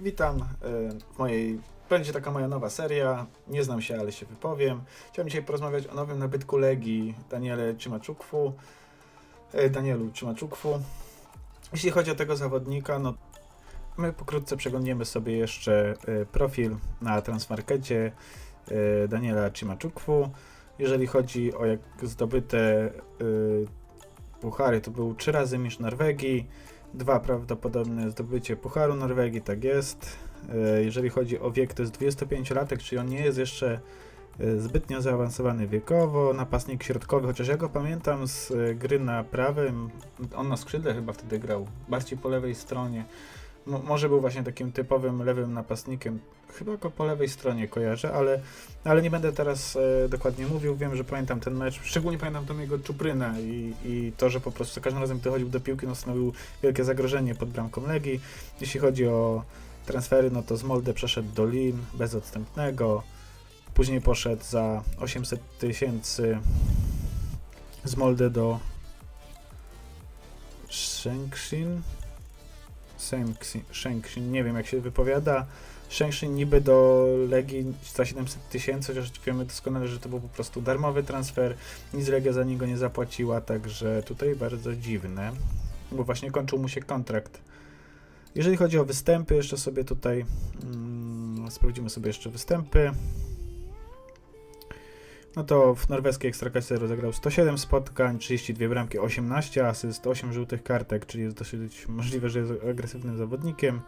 Witam e, w mojej. Będzie taka moja nowa seria. Nie znam się, ale się wypowiem. Chciałem dzisiaj porozmawiać o nowym nabytku Legii Daniele Chimaczukwu. e, Danielu Chimaczukwu. Jeśli chodzi o tego zawodnika, no my pokrótce przeglądniemy sobie jeszcze e, profil na Transmarkecie Daniela Chimaczukwu. Jeżeli chodzi o jak zdobyte puchary, to był trzy razy mistrz Norwegii, dwa prawdopodobne zdobycie Pucharu Norwegii, tak jest. E, Jeżeli chodzi o wiek, to jest 25-latek, czyli on nie jest jeszcze e, zbytnio zaawansowany wiekowo. Napastnik środkowy, chociaż ja go pamiętam z e, gry na prawym, on na skrzydle chyba wtedy grał, bardziej po lewej stronie. Mo- może był właśnie takim typowym lewym napastnikiem. Chyba go po lewej stronie kojarzę, ale, ale nie będę teraz e, dokładnie mówił. Wiem, że pamiętam ten mecz. Szczególnie pamiętam tą jego czuprynę i, i to, że po prostu za każdym razem, gdy chodził do piłki, no stanowił wielkie zagrożenie pod bramką Legii. Jeśli chodzi o transfery, no to z Molde przeszedł do Lin bez odstępnego. Później poszedł za 800 tysięcy z Molde do Shenxin. Shenxin, nie wiem jak się wypowiada. Shenxin niby do Legii za 700 tysięcy, chociaż wiemy doskonale, że to był po prostu darmowy transfer. Nic Legia za niego nie zapłaciła, także tutaj bardzo dziwne, bo właśnie kończył mu się kontrakt. Jeżeli chodzi o występy, jeszcze sobie tutaj mm, sprawdzimy sobie jeszcze występy. No to w norweskiej ekstraklasie rozegrał 107 spotkań, 32 bramki, 18 asyst, 8 żółtych kartek, czyli jest dosyć możliwe, że jest agresywnym zawodnikiem.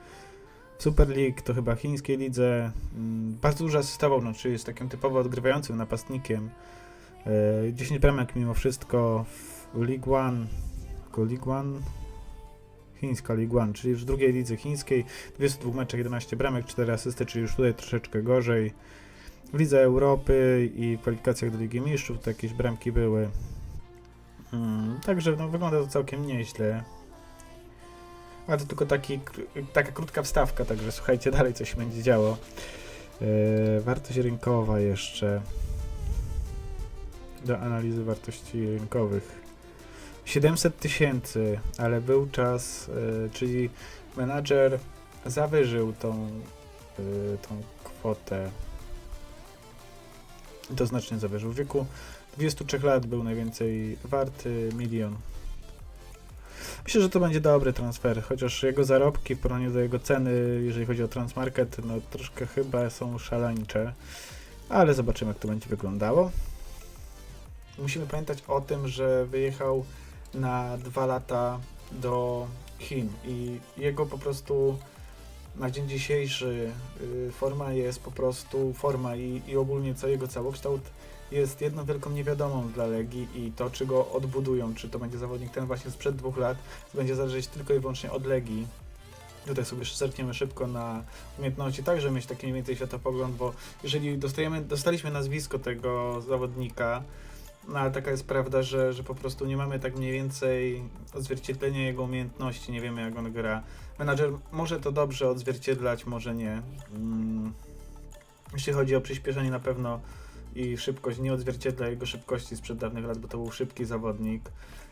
Super League to chyba chińskiej lidze. mm, Bardzo dużo asystował, no, czyli jest takim typowo odgrywającym napastnikiem. E, 10 bramek mimo wszystko w League One. League One? Chińska League One, czyli już w drugiej lidze chińskiej. W 22 meczach 11 bramek, 4 asysty, czyli już tutaj troszeczkę gorzej. W Lidze Europy i w kwalifikacjach do Ligi Mistrzów to jakieś bramki były. Mm, także no, wygląda to całkiem nieźle. Ale to tylko taki, taka krótka wstawka, także słuchajcie dalej, co się będzie działo. Yy, wartość rynkowa jeszcze. Do analizy wartości rynkowych. 700 tysięcy, ale był czas, yy, czyli menadżer zawyżył tą, yy, tą kwotę. To znacznie zawyżył. W wieku 23 lat był najwięcej warty milion. Myślę, że to będzie dobry transfer, chociaż jego zarobki w porównaniu do jego ceny, jeżeli chodzi o transmarket, no troszkę chyba są szaleńcze, ale zobaczymy, jak to będzie wyglądało. Musimy pamiętać o tym, że wyjechał na dwa lata do Chin i jego po prostu na dzień dzisiejszy y, forma jest po prostu forma i, i ogólnie co jego całokształt jest jedną wielką niewiadomą dla Legii i to, czy go odbudują, czy to będzie zawodnik ten właśnie sprzed dwóch lat, będzie zależeć tylko i wyłącznie od Legii. Tutaj sobie zerkniemy szybko na umiejętności, także mieć taki mniej więcej światopogląd, bo jeżeli dostajemy, dostaliśmy nazwisko tego zawodnika, no ale taka jest prawda, że, że po prostu nie mamy tak mniej więcej odzwierciedlenia jego umiejętności, nie wiemy jak on gra. Menadżer może to dobrze odzwierciedlać, może nie. Mm. Jeśli chodzi o przyspieszenie, na pewno i szybkość nie odzwierciedla jego szybkości sprzed dawnych lat, bo to był szybki zawodnik.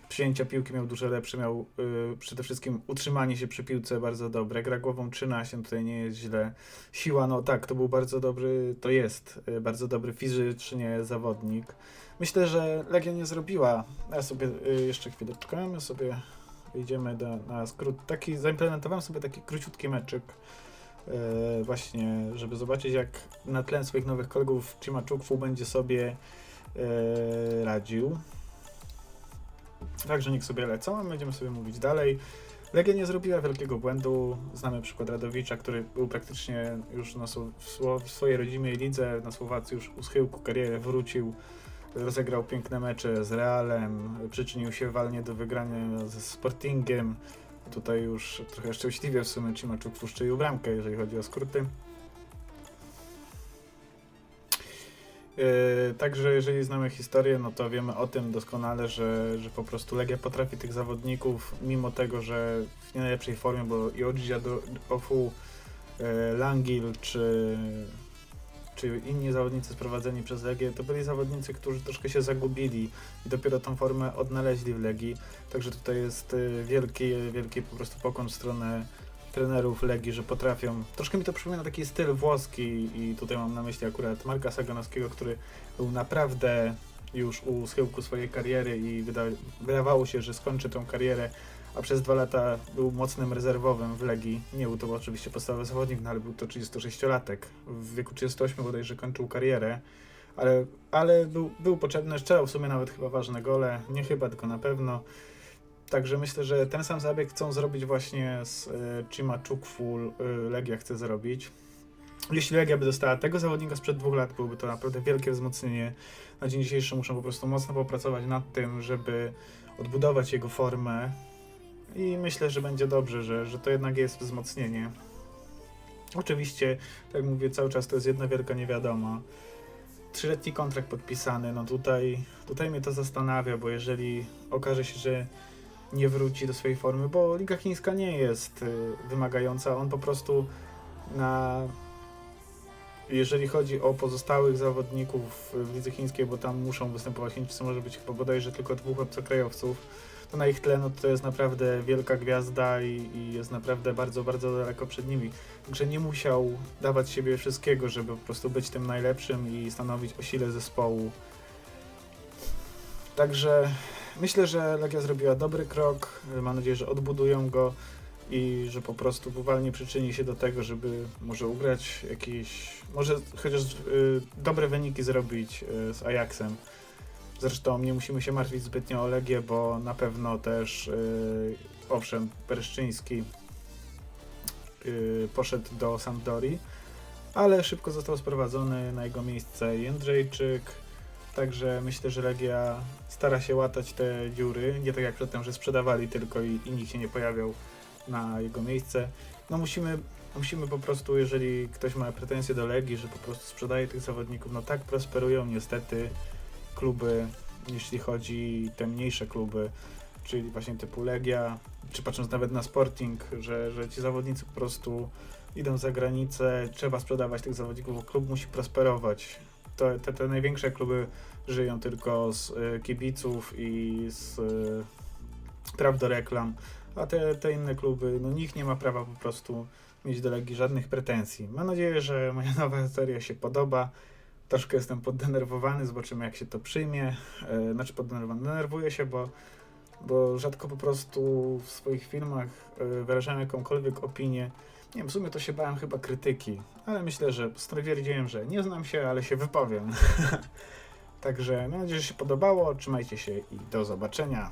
Przyjęcia piłki miał dużo lepsze, miał y, przede wszystkim utrzymanie się przy piłce bardzo dobre. Gra głową 13, tutaj nie jest źle. Siła, no tak, to był bardzo dobry, to jest y, bardzo dobry fizycznie zawodnik. Myślę, że Legia nie zrobiła. Ja sobie y, jeszcze chwileczkę, my sobie wyjdziemy do, na skrót. Taki, zaimplementowałem sobie taki króciutki meczyk. e, właśnie, żeby zobaczyć jak na tle swoich nowych kolegów Chimaczukwu będzie sobie e, radził. Także niech sobie lecą, będziemy sobie mówić dalej. Legia nie zrobiła wielkiego błędu. Znamy przykład Radowicza, który był praktycznie już na, w swojej rodzimej lidze na Słowacji już u schyłku kariery wrócił. Rozegrał piękne mecze z Realem, przyczynił się walnie do wygrania ze Sportingiem. Tutaj już trochę szczęśliwie w sumie Cimaczuk wpuszczył bramkę, jeżeli chodzi o skróty. Yy, także jeżeli znamy historię, no to wiemy o tym doskonale, że, że po prostu Legia potrafi tych zawodników, mimo tego, że w nie najlepszej formie, bo i Odzia do Ofu, yy, Langil czy, czy inni zawodnicy sprowadzeni przez Legię, to byli zawodnicy, którzy troszkę się zagubili i dopiero tą formę odnaleźli w Legii. Także tutaj jest yy, wielki, wielki po prostu pokłon w stronę y, trenerów Legii, że potrafią. Troszkę mi to przypomina taki styl włoski i tutaj mam na myśli akurat Marka Saganowskiego, który był naprawdę już u schyłku swojej kariery i wyda wydawało się, że skończy tą karierę, a przez dwa lata był mocnym rezerwowym w Legii. Nie był to oczywiście podstawowy zawodnik, no ale był to 36-latek. W wieku 38 bodajże kończył karierę, ale, ale był, był potrzebny, strzelał w sumie nawet chyba ważne gole, nie chyba, tylko na pewno. Także myślę, że ten sam zabieg chcą zrobić właśnie z y, Chima Chukful, y, Legia chce zrobić. Jeśli Legia by dostała tego zawodnika sprzed dwóch lat, byłoby to naprawdę wielkie wzmocnienie. Na dzień dzisiejszy muszą po prostu mocno popracować nad tym, żeby odbudować jego formę. I myślę, że będzie dobrze, że, że to jednak jest wzmocnienie. Oczywiście, tak jak mówię, cały czas to jest jedna wielka niewiadoma. Trzyletni kontrakt podpisany, no tutaj, tutaj mnie to zastanawia, bo jeżeli okaże się, że nie wróci do swojej formy, bo Liga Chińska nie jest y, wymagająca, on po prostu na jeżeli chodzi o pozostałych zawodników w lidze chińskiej, bo tam muszą występować Chińczycy, może być chyba bodajże tylko dwóch obcokrajowców, to na ich tle no, to jest naprawdę wielka gwiazda i, i jest naprawdę bardzo, bardzo daleko przed nimi. Także nie musiał dawać siebie wszystkiego, żeby po prostu być tym najlepszym i stanowić o sile zespołu. Także myślę, że Legia zrobiła dobry krok. Mam nadzieję, że odbudują go i że po prostu powalnie przyczyni się do tego, żeby może ugrać jakieś, może chociaż y, dobre wyniki zrobić y, z Ajaxem. Zresztą nie musimy się martwić zbytnio o Legię, bo na pewno też, y, owszem, Perszczyński y, poszedł do Sampdori, ale szybko został sprowadzony na jego miejsce Jędrzejczyk. Także myślę, że Legia stara się łatać te dziury. Nie tak jak przedtem, że sprzedawali tylko i, i nikt się nie pojawiał na jego miejsce. No musimy, musimy po prostu, jeżeli ktoś ma pretensje do Legii, że po prostu sprzedaje tych zawodników, no tak prosperują niestety kluby, jeśli chodzi te mniejsze kluby, czyli właśnie typu Legia, czy patrząc nawet na Sporting, że, że ci zawodnicy po prostu idą za granicę, trzeba sprzedawać tych zawodników, bo klub musi prosperować. To, te, te największe kluby żyją tylko z y, kibiców i z y, praw do reklam, a te, te inne kluby, no nikt nie ma prawa po prostu mieć do Legii żadnych pretensji. Mam nadzieję, że moja nowa seria się podoba. Troszkę jestem poddenerwowany, zobaczymy jak się to przyjmie. E, znaczy poddenerwowany, denerwuję się, bo, bo rzadko po prostu w swoich filmach e, wyrażałem jakąkolwiek opinię. Nie wiem, w sumie to się bałem chyba krytyki, ale myślę, że stwierdziłem, że nie znam się, ale się wypowiem. Także mam nadzieję, że się podobało. Trzymajcie się i do zobaczenia.